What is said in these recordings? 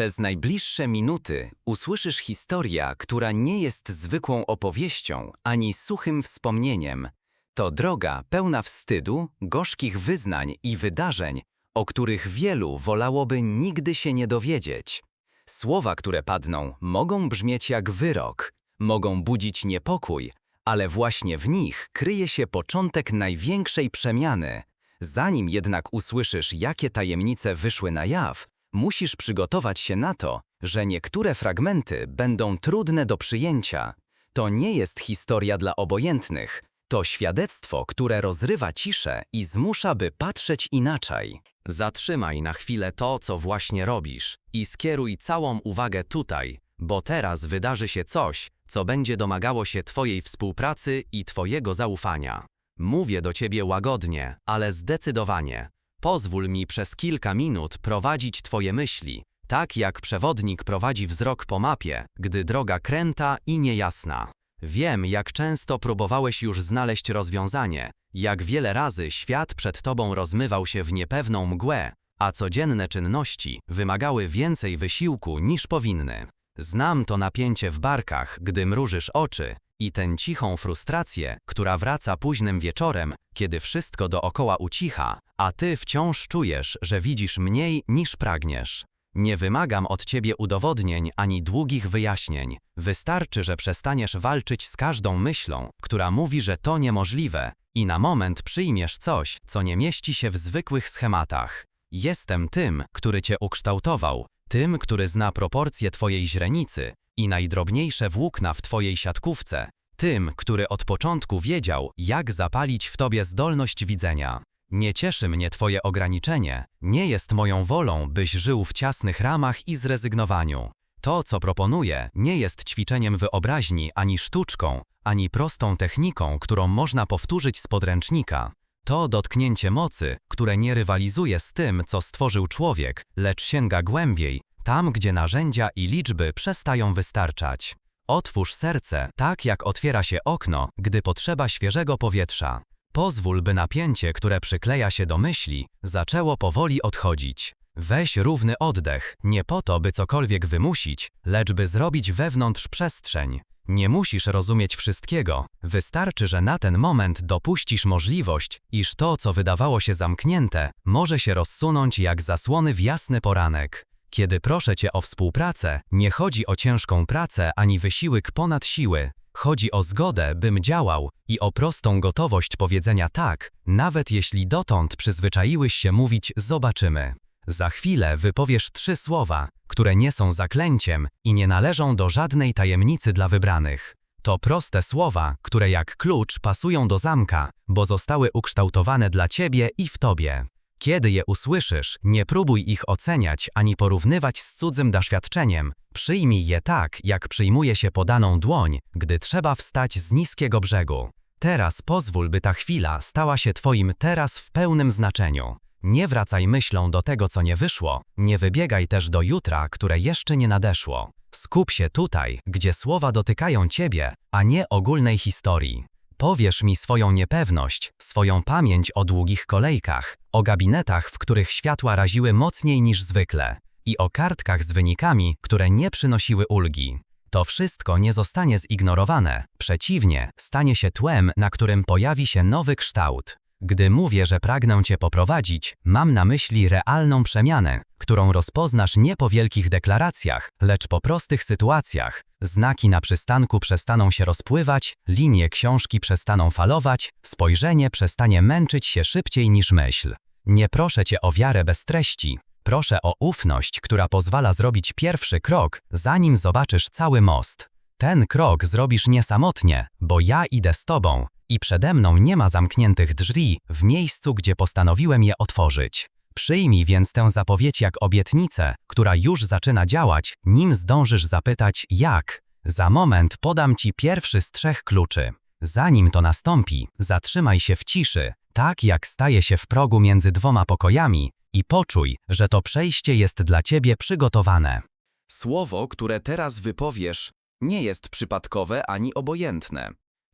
Przez najbliższe minuty usłyszysz historię, która nie jest zwykłą opowieścią ani suchym wspomnieniem. To droga pełna wstydu, gorzkich wyznań i wydarzeń, o których wielu wolałoby nigdy się nie dowiedzieć. Słowa, które padną, mogą brzmieć jak wyrok, mogą budzić niepokój, ale właśnie w nich kryje się początek największej przemiany. Zanim jednak usłyszysz, jakie tajemnice wyszły na jaw, musisz przygotować się na to, że niektóre fragmenty będą trudne do przyjęcia. To nie jest historia dla obojętnych, to świadectwo, które rozrywa ciszę i zmusza, by patrzeć inaczej. Zatrzymaj na chwilę to, co właśnie robisz i skieruj całą uwagę tutaj, bo teraz wydarzy się coś, co będzie domagało się Twojej współpracy i Twojego zaufania. Mówię do Ciebie łagodnie, ale zdecydowanie. Pozwól mi przez kilka minut prowadzić Twoje myśli, tak jak przewodnik prowadzi wzrok po mapie, gdy droga kręta i niejasna. Wiem, jak często próbowałeś już znaleźć rozwiązanie, jak wiele razy świat przed Tobą rozmywał się w niepewną mgłę, a codzienne czynności wymagały więcej wysiłku niż powinny. Znam to napięcie w barkach, gdy mrużysz oczy i tę cichą frustrację, która wraca późnym wieczorem, kiedy wszystko dookoła ucicha, a ty wciąż czujesz, że widzisz mniej niż pragniesz. Nie wymagam od ciebie udowodnień ani długich wyjaśnień. Wystarczy, że przestaniesz walczyć z każdą myślą, która mówi, że to niemożliwe, i na moment przyjmiesz coś, co nie mieści się w zwykłych schematach. Jestem tym, który cię ukształtował, tym, który zna proporcje twojej źrenicy i najdrobniejsze włókna w twojej siatkówce, tym, który od początku wiedział, jak zapalić w tobie zdolność widzenia. Nie cieszy mnie twoje ograniczenie, nie jest moją wolą, byś żył w ciasnych ramach i zrezygnowaniu. To, co proponuję, nie jest ćwiczeniem wyobraźni ani sztuczką, ani prostą techniką, którą można powtórzyć z podręcznika. To dotknięcie mocy, które nie rywalizuje z tym, co stworzył człowiek, lecz sięga głębiej, tam gdzie narzędzia i liczby przestają wystarczać. Otwórz serce, tak jak otwiera się okno, gdy potrzeba świeżego powietrza. Pozwól, by napięcie, które przykleja się do myśli, zaczęło powoli odchodzić. Weź równy oddech, nie po to, by cokolwiek wymusić, lecz by zrobić wewnątrz przestrzeń. Nie musisz rozumieć wszystkiego, wystarczy, że na ten moment dopuścisz możliwość, iż to, co wydawało się zamknięte, może się rozsunąć jak zasłony w jasny poranek. Kiedy proszę Cię o współpracę, nie chodzi o ciężką pracę ani wysiłek ponad siły. Chodzi o zgodę, bym działał i o prostą gotowość powiedzenia tak, nawet jeśli dotąd przyzwyczaiłeś się mówić zobaczymy. Za chwilę wypowiesz trzy słowa, które nie są zaklęciem i nie należą do żadnej tajemnicy dla wybranych. To proste słowa, które jak klucz pasują do zamka, bo zostały ukształtowane dla Ciebie i w Tobie. Kiedy je usłyszysz, nie próbuj ich oceniać ani porównywać z cudzym doświadczeniem. Przyjmij je tak, jak przyjmuje się podaną dłoń, gdy trzeba wstać z niskiego brzegu. Teraz pozwól, by ta chwila stała się Twoim teraz w pełnym znaczeniu. Nie wracaj myślą do tego, co nie wyszło, nie wybiegaj też do jutra, które jeszcze nie nadeszło. Skup się tutaj, gdzie słowa dotykają Ciebie, a nie ogólnej historii. Powiesz mi swoją niepewność, swoją pamięć o długich kolejkach, o gabinetach, w których światła raziły mocniej niż zwykle i o kartkach z wynikami, które nie przynosiły ulgi. To wszystko nie zostanie zignorowane, przeciwnie, stanie się tłem, na którym pojawi się nowy kształt. Gdy mówię, że pragnę Cię poprowadzić, mam na myśli realną przemianę, którą rozpoznasz nie po wielkich deklaracjach, lecz po prostych sytuacjach. Znaki na przystanku przestaną się rozpływać, linie książki przestaną falować, spojrzenie przestanie męczyć się szybciej niż myśl. Nie proszę Cię o wiarę bez treści, proszę o ufność, która pozwala zrobić pierwszy krok, zanim zobaczysz cały most. Ten krok zrobisz niesamotnie, bo ja idę z Tobą i przede mną nie ma zamkniętych drzwi w miejscu, gdzie postanowiłem je otworzyć. Przyjmij więc tę zapowiedź jak obietnicę, która już zaczyna działać, nim zdążysz zapytać jak. Za moment podam Ci pierwszy z trzech kluczy. Zanim to nastąpi, zatrzymaj się w ciszy, tak jak staje się w progu między dwoma pokojami i poczuj, że to przejście jest dla Ciebie przygotowane. Słowo, które teraz wypowiesz, nie jest przypadkowe ani obojętne.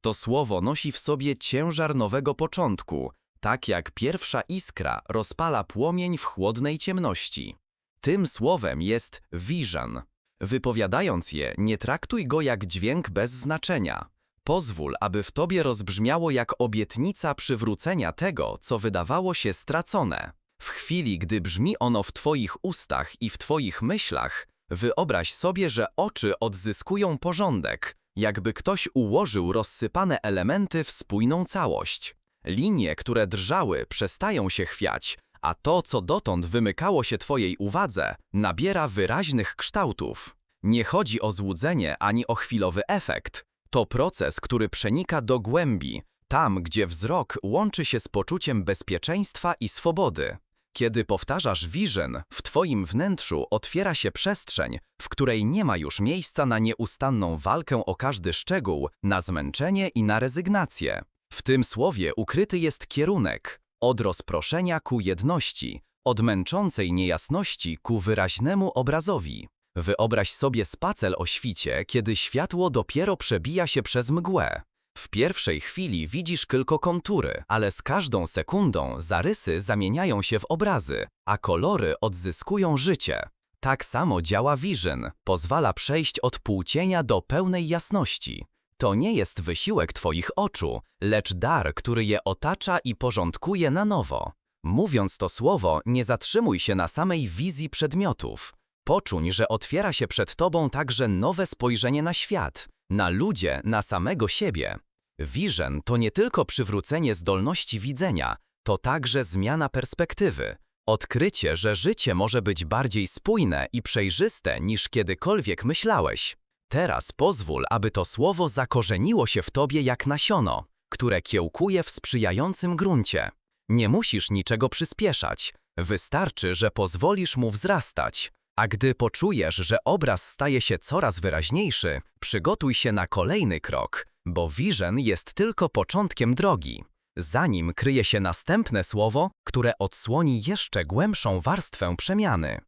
To słowo nosi w sobie ciężar nowego początku, tak jak pierwsza iskra rozpala płomień w chłodnej ciemności. Tym słowem jest vision. Wypowiadając je, nie traktuj go jak dźwięk bez znaczenia. Pozwól, aby w tobie rozbrzmiało jak obietnica przywrócenia tego, co wydawało się stracone. W chwili, gdy brzmi ono w twoich ustach i w twoich myślach, wyobraź sobie, że oczy odzyskują porządek, jakby ktoś ułożył rozsypane elementy w spójną całość. Linie, które drżały, przestają się chwiać, a to, co dotąd wymykało się twojej uwadze, nabiera wyraźnych kształtów. Nie chodzi o złudzenie ani o chwilowy efekt. To proces, który przenika do głębi, tam, gdzie wzrok łączy się z poczuciem bezpieczeństwa i swobody. Kiedy powtarzasz vision, w twoim wnętrzu otwiera się przestrzeń, w której nie ma już miejsca na nieustanną walkę o każdy szczegół, na zmęczenie i na rezygnację. W tym słowie ukryty jest kierunek, od rozproszenia ku jedności, od męczącej niejasności ku wyraźnemu obrazowi. Wyobraź sobie spacer o świcie, kiedy światło dopiero przebija się przez mgłę. W pierwszej chwili widzisz tylko kontury, ale z każdą sekundą zarysy zamieniają się w obrazy, a kolory odzyskują życie. Tak samo działa Vision, pozwala przejść od półcienia do pełnej jasności. To nie jest wysiłek Twoich oczu, lecz dar, który je otacza i porządkuje na nowo. Mówiąc to słowo, nie zatrzymuj się na samej wizji przedmiotów. Poczuń, że otwiera się przed Tobą także nowe spojrzenie na świat, na ludzie, na samego siebie. Vision to nie tylko przywrócenie zdolności widzenia, to także zmiana perspektywy. Odkrycie, że życie może być bardziej spójne i przejrzyste niż kiedykolwiek myślałeś. Teraz pozwól, aby to słowo zakorzeniło się w tobie jak nasiono, które kiełkuje w sprzyjającym gruncie. Nie musisz niczego przyspieszać, wystarczy, że pozwolisz mu wzrastać. A gdy poczujesz, że obraz staje się coraz wyraźniejszy, przygotuj się na kolejny krok, bo vision jest tylko początkiem drogi. Za nim kryje się następne słowo, które odsłoni jeszcze głębszą warstwę przemiany.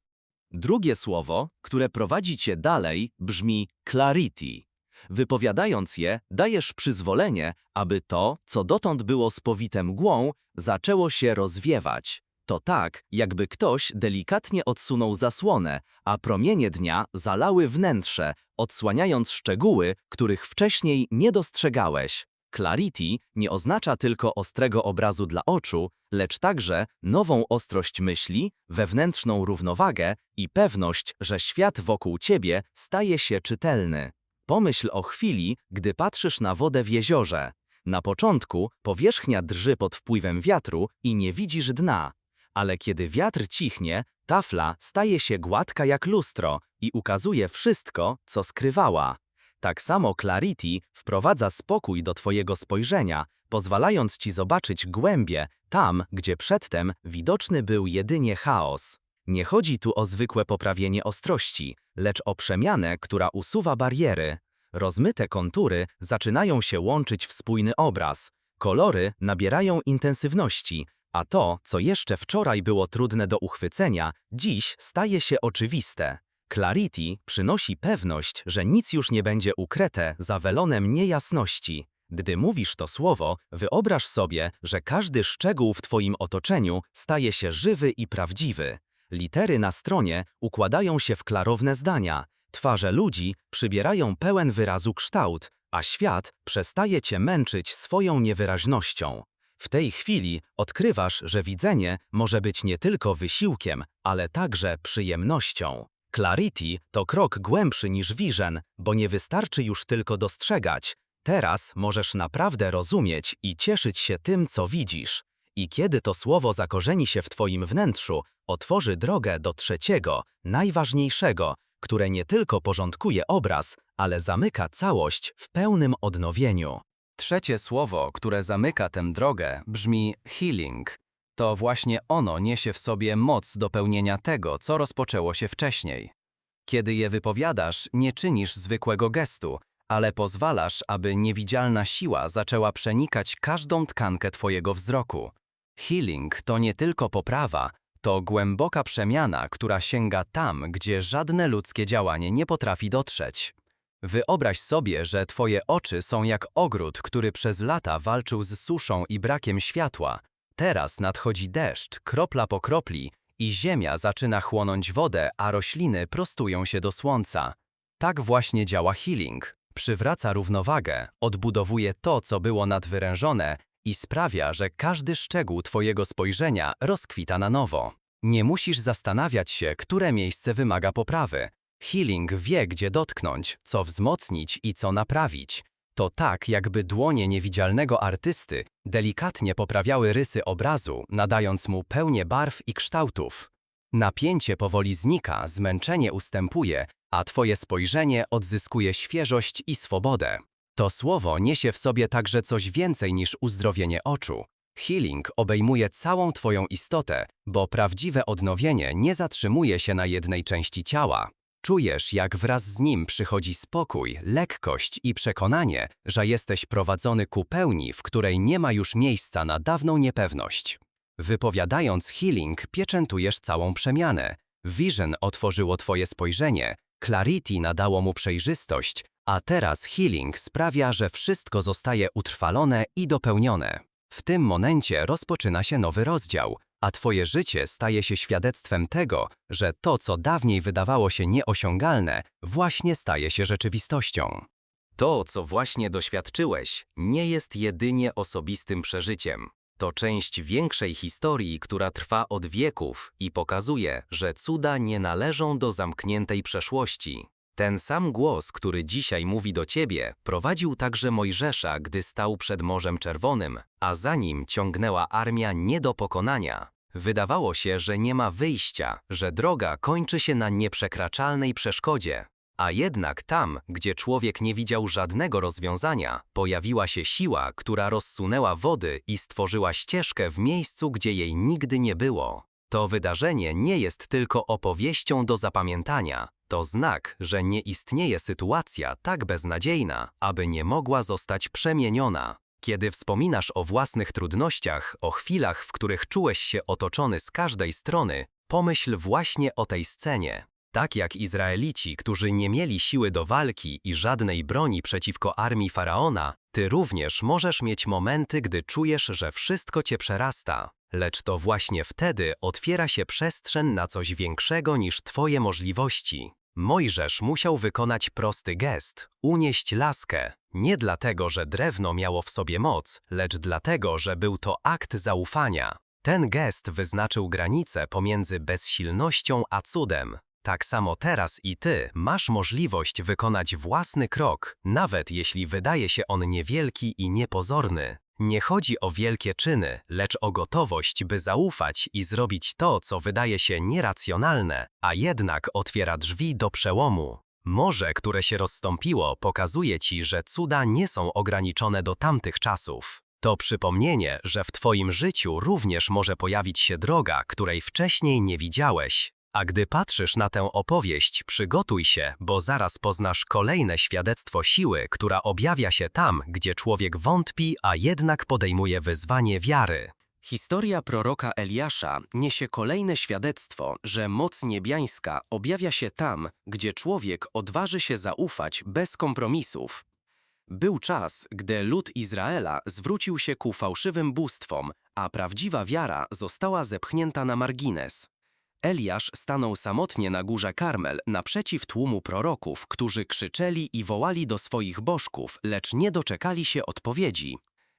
Drugie słowo, które prowadzi cię dalej, brzmi clarity. Wypowiadając je, dajesz przyzwolenie, aby to, co dotąd było spowite mgłą, zaczęło się rozwiewać. To tak, jakby ktoś delikatnie odsunął zasłonę, a promienie dnia zalały wnętrze, odsłaniając szczegóły, których wcześniej nie dostrzegałeś. Clarity nie oznacza tylko ostrego obrazu dla oczu, lecz także nową ostrość myśli, wewnętrzną równowagę i pewność, że świat wokół ciebie staje się czytelny. Pomyśl o chwili, gdy patrzysz na wodę w jeziorze. Na początku powierzchnia drży pod wpływem wiatru i nie widzisz dna, ale kiedy wiatr cichnie, tafla staje się gładka jak lustro i ukazuje wszystko, co skrywała. Tak samo Clarity wprowadza spokój do Twojego spojrzenia, pozwalając Ci zobaczyć głębie tam, gdzie przedtem widoczny był jedynie chaos. Nie chodzi tu o zwykłe poprawienie ostrości, lecz o przemianę, która usuwa bariery. Rozmyte kontury zaczynają się łączyć w spójny obraz, kolory nabierają intensywności, a to, co jeszcze wczoraj było trudne do uchwycenia, dziś staje się oczywiste. Clarity przynosi pewność, że nic już nie będzie ukryte za welonem niejasności. Gdy mówisz to słowo, wyobraź sobie, że każdy szczegół w Twoim otoczeniu staje się żywy i prawdziwy. Litery na stronie układają się w klarowne zdania, twarze ludzi przybierają pełen wyrazu kształt, a świat przestaje Cię męczyć swoją niewyraźnością. W tej chwili odkrywasz, że widzenie może być nie tylko wysiłkiem, ale także przyjemnością. Clarity to krok głębszy niż vision, bo nie wystarczy już tylko dostrzegać. Teraz możesz naprawdę rozumieć i cieszyć się tym, co widzisz. I kiedy to słowo zakorzeni się w Twoim wnętrzu, otworzy drogę do trzeciego, najważniejszego, które nie tylko porządkuje obraz, ale zamyka całość w pełnym odnowieniu. Trzecie słowo, które zamyka tę drogę, brzmi healing. To właśnie ono niesie w sobie moc do pełnienia tego, co rozpoczęło się wcześniej. Kiedy je wypowiadasz, nie czynisz zwykłego gestu, ale pozwalasz, aby niewidzialna siła zaczęła przenikać każdą tkankę Twojego wzroku. Healing to nie tylko poprawa, to głęboka przemiana, która sięga tam, gdzie żadne ludzkie działanie nie potrafi dotrzeć. Wyobraź sobie, że Twoje oczy są jak ogród, który przez lata walczył z suszą i brakiem światła. Teraz nadchodzi deszcz, kropla po kropli, i ziemia zaczyna chłonąć wodę, a rośliny prostują się do słońca. Tak właśnie działa healing. Przywraca równowagę, odbudowuje to, co było nadwyrężone i sprawia, że każdy szczegół Twojego spojrzenia rozkwita na nowo. Nie musisz zastanawiać się, które miejsce wymaga poprawy. Healing wie, gdzie dotknąć, co wzmocnić i co naprawić. To tak, jakby dłonie niewidzialnego artysty delikatnie poprawiały rysy obrazu, nadając mu pełnię barw i kształtów. Napięcie powoli znika, zmęczenie ustępuje, a Twoje spojrzenie odzyskuje świeżość i swobodę. To słowo niesie w sobie także coś więcej niż uzdrowienie oczu. Healing obejmuje całą Twoją istotę, bo prawdziwe odnowienie nie zatrzymuje się na jednej części ciała. Czujesz, jak wraz z nim przychodzi spokój, lekkość i przekonanie, że jesteś prowadzony ku pełni, w której nie ma już miejsca na dawną niepewność. Wypowiadając healing, pieczętujesz całą przemianę. Vision otworzyło Twoje spojrzenie, Clarity nadało mu przejrzystość, a teraz healing sprawia, że wszystko zostaje utrwalone i dopełnione. W tym momencie rozpoczyna się nowy rozdział, a Twoje życie staje się świadectwem tego, że to, co dawniej wydawało się nieosiągalne, właśnie staje się rzeczywistością. To, co właśnie doświadczyłeś, nie jest jedynie osobistym przeżyciem. To część większej historii, która trwa od wieków i pokazuje, że cuda nie należą do zamkniętej przeszłości. Ten sam głos, który dzisiaj mówi do ciebie, prowadził także Mojżesza, gdy stał przed Morzem Czerwonym, a za nim ciągnęła armia nie do pokonania. Wydawało się, że nie ma wyjścia, że droga kończy się na nieprzekraczalnej przeszkodzie. A jednak tam, gdzie człowiek nie widział żadnego rozwiązania, pojawiła się siła, która rozsunęła wody i stworzyła ścieżkę w miejscu, gdzie jej nigdy nie było. To wydarzenie nie jest tylko opowieścią do zapamiętania, to znak, że nie istnieje sytuacja tak beznadziejna, aby nie mogła zostać przemieniona. Kiedy wspominasz o własnych trudnościach, o chwilach, w których czułeś się otoczony z każdej strony, pomyśl właśnie o tej scenie. Tak jak Izraelici, którzy nie mieli siły do walki i żadnej broni przeciwko armii faraona, ty również możesz mieć momenty, gdy czujesz, że wszystko cię przerasta. Lecz to właśnie wtedy otwiera się przestrzeń na coś większego niż twoje możliwości. Mojżesz musiał wykonać prosty gest unieść laskę. Nie dlatego, że drewno miało w sobie moc, lecz dlatego, że był to akt zaufania. Ten gest wyznaczył granicę pomiędzy bezsilnością a cudem. Tak samo teraz i ty masz możliwość wykonać własny krok, nawet jeśli wydaje się on niewielki i niepozorny. Nie chodzi o wielkie czyny, lecz o gotowość, by zaufać i zrobić to, co wydaje się nieracjonalne, a jednak otwiera drzwi do przełomu. Morze, które się rozstąpiło, pokazuje ci, że cuda nie są ograniczone do tamtych czasów. To przypomnienie, że w Twoim życiu również może pojawić się droga, której wcześniej nie widziałeś. A gdy patrzysz na tę opowieść, przygotuj się, bo zaraz poznasz kolejne świadectwo siły, która objawia się tam, gdzie człowiek wątpi, a jednak podejmuje wyzwanie wiary. Historia proroka Eliasza niesie kolejne świadectwo, że moc niebiańska objawia się tam, gdzie człowiek odważy się zaufać bez kompromisów. Był czas, gdy lud Izraela zwrócił się ku fałszywym bóstwom, a prawdziwa wiara została zepchnięta na margines. Eliasz stanął samotnie na górze Karmel naprzeciw tłumu proroków, którzy krzyczeli i wołali do swoich bożków, lecz nie doczekali się odpowiedzi.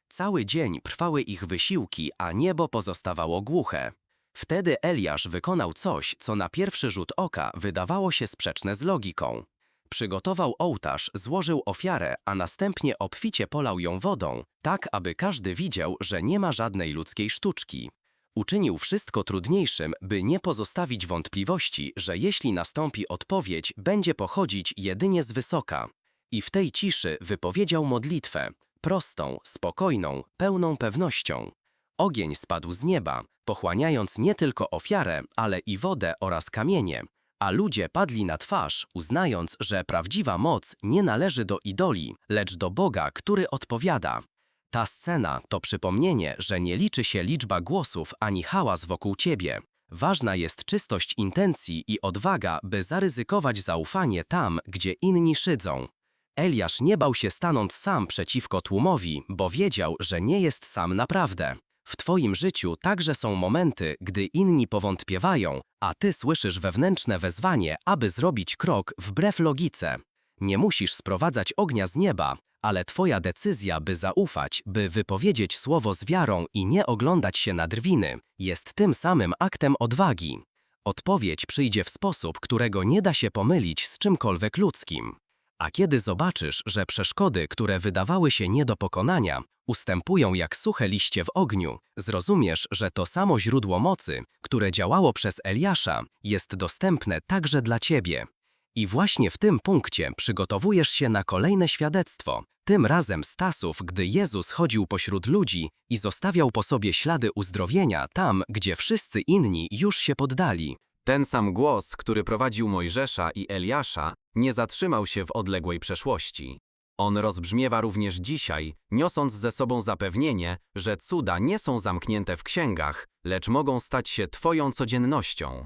Cały dzień trwały ich wysiłki, a niebo pozostawało głuche. Wtedy Eliasz wykonał coś, co na pierwszy rzut oka wydawało się sprzeczne z logiką. Przygotował ołtarz, złożył ofiarę, a następnie obficie polał ją wodą, tak aby każdy widział, że nie ma żadnej ludzkiej sztuczki. Uczynił wszystko trudniejszym, by nie pozostawić wątpliwości, że jeśli nastąpi odpowiedź, będzie pochodzić jedynie z wysoka. I w tej ciszy wypowiedział modlitwę, prostą, spokojną, pełną pewnością. Ogień spadł z nieba, pochłaniając nie tylko ofiarę, ale i wodę oraz kamienie, a ludzie padli na twarz, uznając, że prawdziwa moc nie należy do idoli, lecz do Boga, który odpowiada. Ta scena to przypomnienie, że nie liczy się liczba głosów ani hałas wokół ciebie. Ważna jest czystość intencji i odwaga, by zaryzykować zaufanie tam, gdzie inni szydzą. Eliasz nie bał się stanąć sam przeciwko tłumowi, bo wiedział, że nie jest sam naprawdę. W Twoim życiu także są momenty, gdy inni powątpiewają, a Ty słyszysz wewnętrzne wezwanie, aby zrobić krok wbrew logice. Nie musisz sprowadzać ognia z nieba, ale Twoja decyzja, by zaufać, by wypowiedzieć słowo z wiarą i nie oglądać się na drwiny, jest tym samym aktem odwagi. Odpowiedź przyjdzie w sposób, którego nie da się pomylić z czymkolwiek ludzkim. A kiedy zobaczysz, że przeszkody, które wydawały się nie do pokonania, ustępują jak suche liście w ogniu, zrozumiesz, że to samo źródło mocy, które działało przez Eliasza, jest dostępne także dla ciebie. I właśnie w tym punkcie przygotowujesz się na kolejne świadectwo, tym razem Stasów, gdy Jezus chodził pośród ludzi i zostawiał po sobie ślady uzdrowienia tam, gdzie wszyscy inni już się poddali. Ten sam głos, który prowadził Mojżesza i Eliasza, nie zatrzymał się w odległej przeszłości. On rozbrzmiewa również dzisiaj, niosąc ze sobą zapewnienie, że cuda nie są zamknięte w księgach, lecz mogą stać się Twoją codziennością.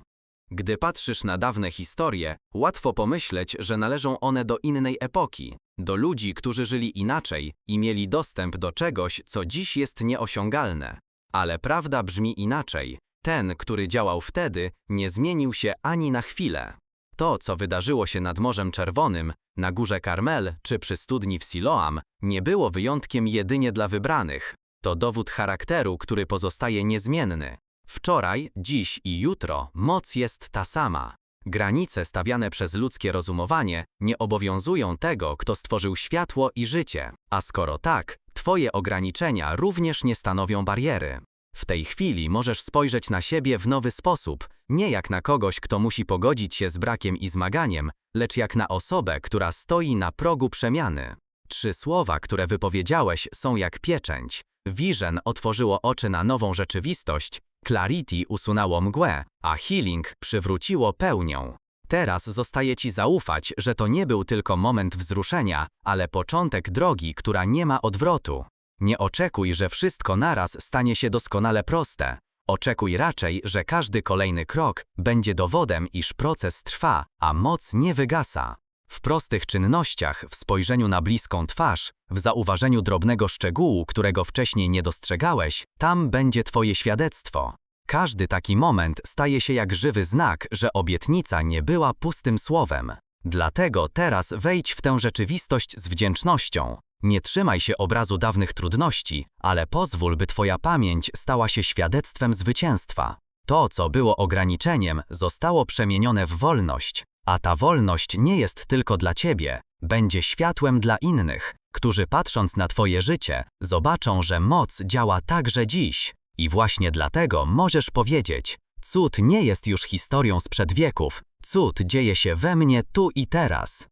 Gdy patrzysz na dawne historie, łatwo pomyśleć, że należą one do innej epoki, do ludzi, którzy żyli inaczej i mieli dostęp do czegoś, co dziś jest nieosiągalne. Ale prawda brzmi inaczej. Ten, który działał wtedy, nie zmienił się ani na chwilę. To, co wydarzyło się nad Morzem Czerwonym, na górze Karmel czy przy studni w Siloam, nie było wyjątkiem jedynie dla wybranych. To dowód charakteru, który pozostaje niezmienny. Wczoraj, dziś i jutro moc jest ta sama. Granice stawiane przez ludzkie rozumowanie nie obowiązują tego, kto stworzył światło i życie, a skoro tak, Twoje ograniczenia również nie stanowią bariery. W tej chwili możesz spojrzeć na siebie w nowy sposób, nie jak na kogoś, kto musi pogodzić się z brakiem i zmaganiem, lecz jak na osobę, która stoi na progu przemiany. Trzy słowa, które wypowiedziałeś, są jak pieczęć. Vision otworzyło oczy na nową rzeczywistość, Clarity usunęło mgłę, a Healing przywróciło pełnią. Teraz zostaje ci zaufać, że to nie był tylko moment wzruszenia, ale początek drogi, która nie ma odwrotu. Nie oczekuj, że wszystko naraz stanie się doskonale proste. Oczekuj raczej, że każdy kolejny krok będzie dowodem, iż proces trwa, a moc nie wygasa. W prostych czynnościach, w spojrzeniu na bliską twarz, w zauważeniu drobnego szczegółu, którego wcześniej nie dostrzegałeś, tam będzie Twoje świadectwo. Każdy taki moment staje się jak żywy znak, że obietnica nie była pustym słowem. Dlatego teraz wejdź w tę rzeczywistość z wdzięcznością. Nie trzymaj się obrazu dawnych trudności, ale pozwól, by Twoja pamięć stała się świadectwem zwycięstwa. To, co było ograniczeniem, zostało przemienione w wolność, a ta wolność nie jest tylko dla Ciebie, będzie światłem dla innych, którzy patrząc na Twoje życie, zobaczą, że moc działa także dziś. I właśnie dlatego możesz powiedzieć: Cud nie jest już historią sprzed wieków, cud dzieje się we mnie tu i teraz.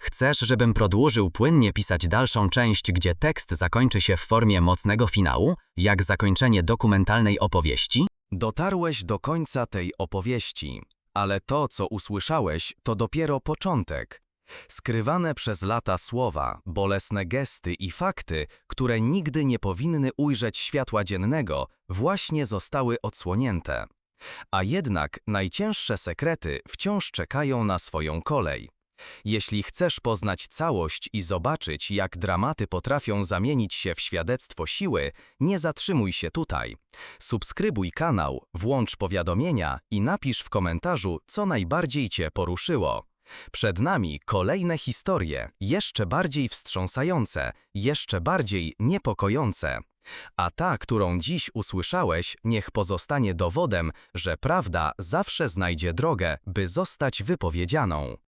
Chcesz, żebym produżył płynnie pisać dalszą część, gdzie tekst zakończy się w formie mocnego finału, jak zakończenie dokumentalnej opowieści? Dotarłeś do końca tej opowieści, ale to, co usłyszałeś, to dopiero początek. Skrywane przez lata słowa, bolesne gesty i fakty, które nigdy nie powinny ujrzeć światła dziennego, właśnie zostały odsłonięte. A jednak najcięższe sekrety wciąż czekają na swoją kolej. Jeśli chcesz poznać całość i zobaczyć, jak dramaty potrafią zamienić się w świadectwo siły, nie zatrzymuj się tutaj. Subskrybuj kanał, włącz powiadomienia i napisz w komentarzu, co najbardziej Cię poruszyło. Przed nami kolejne historie, jeszcze bardziej wstrząsające, jeszcze bardziej niepokojące. A ta, którą dziś usłyszałeś, niech pozostanie dowodem, że prawda zawsze znajdzie drogę, by zostać wypowiedzianą.